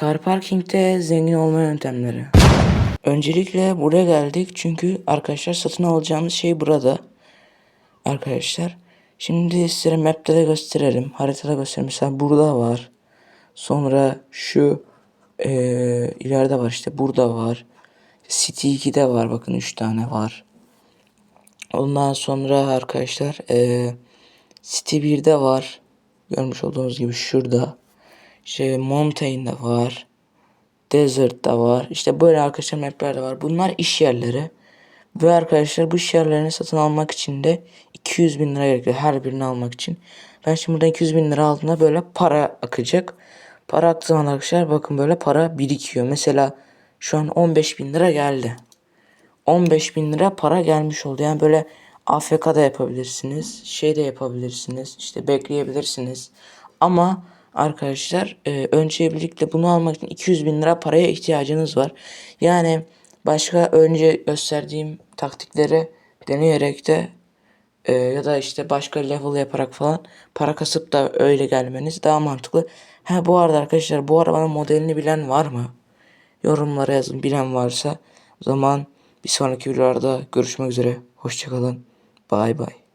Car parking'de zengin olma yöntemleri. Öncelikle buraya geldik çünkü arkadaşlar satın alacağımız şey burada. Arkadaşlar şimdi size map'te de gösterelim. Haritada gösterelim. Mesela burada var. Sonra şu eee, ileride var işte burada var. City 2'de var bakın 3 tane var. Ondan sonra arkadaşlar eee City 1'de var. Görmüş olduğunuz gibi şurada. Şey Montaigne'de var. Desert'ta var. İşte böyle arkadaşlar map'ler de var. Bunlar iş yerleri. Ve arkadaşlar bu iş yerlerini satın almak için de 200 bin lira gerekiyor her birini almak için. Ben şimdi buradan 200 bin lira aldığımda böyle para akacak. Para aktığı zaman arkadaşlar bakın böyle para birikiyor. Mesela şu an 15 bin lira geldi. 15 bin lira para gelmiş oldu. Yani böyle AFK'da yapabilirsiniz. Şey de yapabilirsiniz. işte bekleyebilirsiniz. Ama arkadaşlar e, öncelikle bunu almak için 200 bin lira paraya ihtiyacınız var. Yani başka önce gösterdiğim taktikleri deneyerek de e, ya da işte başka level yaparak falan para kasıp da öyle gelmeniz daha mantıklı. Ha bu arada arkadaşlar bu arabanın modelini bilen var mı? Yorumlara yazın bilen varsa. O zaman bir sonraki videolarda görüşmek üzere. Hoşçakalın. Bay bay.